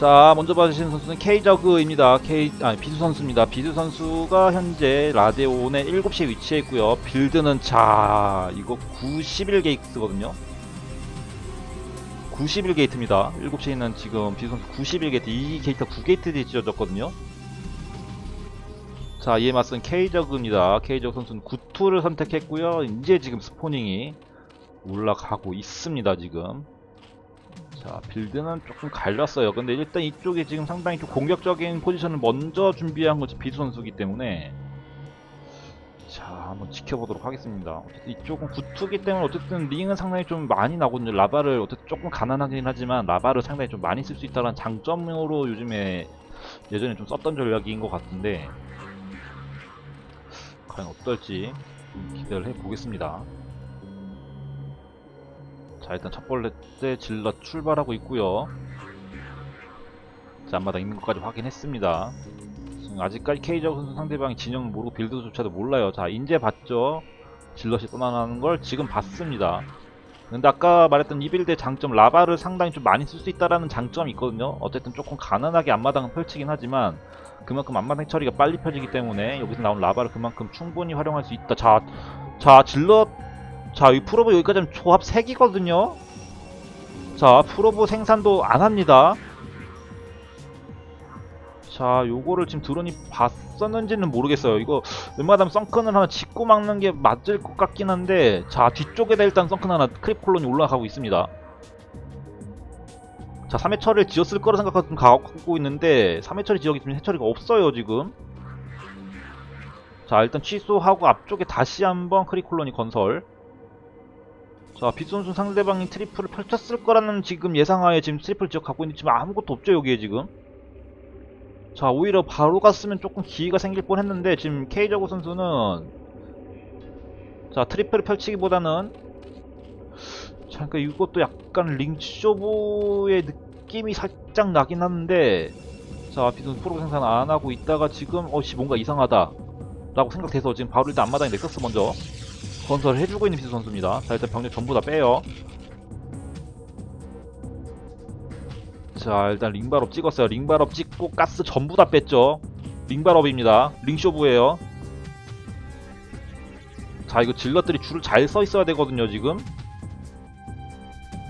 자, 먼저 봐주신 선수는 K저그입니다. K, 아니, 비수 선수입니다. 비수 선수가 현재 라데온의 7시에 위치해 있고요. 빌드는 자, 이거 91 게이트거든요. 91 게이트입니다. 7시에 있는 지금 비수 선수 91 게이트, 이 게이트가 9 게이트에 지어졌거든요. 자, 이에 맞선 K저그입니다. K저그 선수는 9투를 선택했고요. 이제 지금 스포닝이 올라가고 있습니다, 지금. 자, 빌드는 조금 갈렸어요. 근데 일단 이쪽에 지금 상당히 좀 공격적인 포지션을 먼저 준비한 것이 비수 선수기 때문에 자, 한번 지켜보도록 하겠습니다. 어쨌든 이쪽은 구투기 때문에 어쨌든 링은 상당히 좀 많이 나거든요. 라바를 어쨌든 조금 가난하긴 하지만 라바를 상당히 좀 많이 쓸 수 있다는 장점으로 요즘에 예전에 좀 썼던 전략인 것 같은데 과연 어떨지 좀 기대를 해보겠습니다. 자 일단 첫 번째 질러 출발하고 있고요. 자 앞마당 있는 것까지 확인했습니다. 지금 아직까지 케이저 선수 상대방이 진영을 모르고 빌드조차도 몰라요. 자 이제 봤죠? 질럿이 떠나는 걸 지금 봤습니다. 근데 아까 말했던 이 빌드의 장점 라바를 상당히 좀 많이 쓸 수 있다라는 장점이 있거든요. 어쨌든 조금 가난하게 앞마당을 펼치긴 하지만 그만큼 앞마당 처리가 빨리 펴지기 때문에 여기서 나온 라바를 그만큼 충분히 활용할 수 있다. 자, 자 질럿 자, 이 프로브 여기까지 하면 조합 3기거든요? 자, 프로브 생산도 안 합니다. 자, 요거를 지금 드론이 봤었는지는 모르겠어요. 이거 웬만하면 썬큰을 하나 짓고 막는 게 맞을 것 같긴 한데, 자, 뒤쪽에다 일단 썬큰 하나 크립 콜론이 올라가고 있습니다. 자, 3회 처리를 지었을 거라 생각하고 좀 가고 있는데, 3회 처리 지역이 지금 해처리가 없어요, 지금. 자, 일단 취소하고 앞쪽에 다시 한번 크립 콜론이 건설. 자, 빗선수 상대방이 트리플을 펼쳤을 거라는 지금 예상하에 지금 트리플 지역 갖고 있는데 지금 아무것도 없죠, 여기에 지금. 자, 오히려 바로 갔으면 조금 기회가 생길 뻔 했는데, 지금 K저고 선수는, 자, 트리플을 펼치기보다는, 자, 그니까 이것도 약간 링쇼브의 느낌이 살짝 나긴 하는데, 자, 빗선수 프로 생산 안 하고 있다가 지금, 어씨, 뭔가 이상하다. 라고 생각돼서 지금 바로 일단 앞마당에 넥서스 먼저 건설을 해주고 있는 비수 선수입니다. 자 일단 병력 전부 다 빼요. 자 일단 링발업 찍었어요. 링발업 찍고 가스 전부 다 뺐죠. 링발업입니다. 링쇼브예요. 자 이거 질럿들이 줄을 잘 서 있어야 되거든요 지금.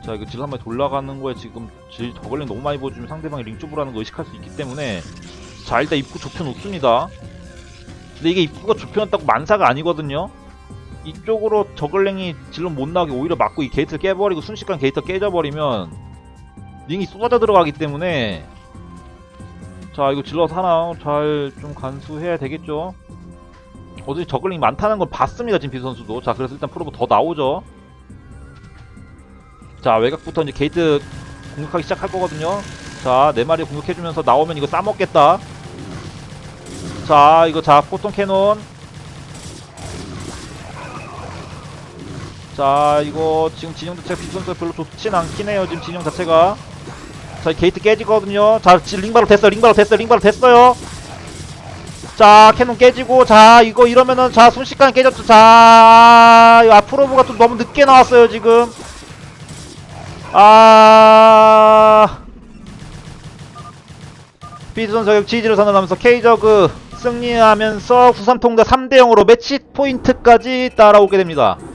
자 이거 질럿 한 마리 돌아가는 거에 지금 질 저걸링 너무 많이 보여주면 상대방이 링쇼브라는 거 의식할 수 있기 때문에 자 일단 입구 좁혀 놓습니다. 근데 이게 입구가 좁혀놨다고 만사가 아니거든요. 이쪽으로 저글링이 질럿 못 나오게 오히려 막고 이 게이트를 깨버리고 순식간 게이트 깨져버리면 링이 쏟아져 들어가기 때문에 자 이거 질럿 하나 잘 좀 간수해야 되겠죠? 어차피 저글링이 많다는 걸 봤습니다 지금 비수 선수도. 자 그래서 일단 프로브 더 나오죠. 자 외곽부터 이제 게이트 공격하기 시작할 거거든요. 자네 마리 공격해주면서 나오면 이거 싸먹겠다. 자 이거 자 포통 캐논 자 이거 지금 진영 자체가 비선수가 별로 좋진 않긴 해요 지금 진영 자체가. 자 게이트 깨지거든요. 자 링바로 됐어요 링바로 됐어요 링바로 됐어요. 자 캐논 깨지고 자 이거 이러면은 자 순식간에 깨졌죠. 자 앞으로브가 좀 너무 늦게 나왔어요 지금. 아. 비선 저격 지지를 선언하면서 K저그 승리하면서 구삼통과 3대0으로 매치 포인트까지 따라오게 됩니다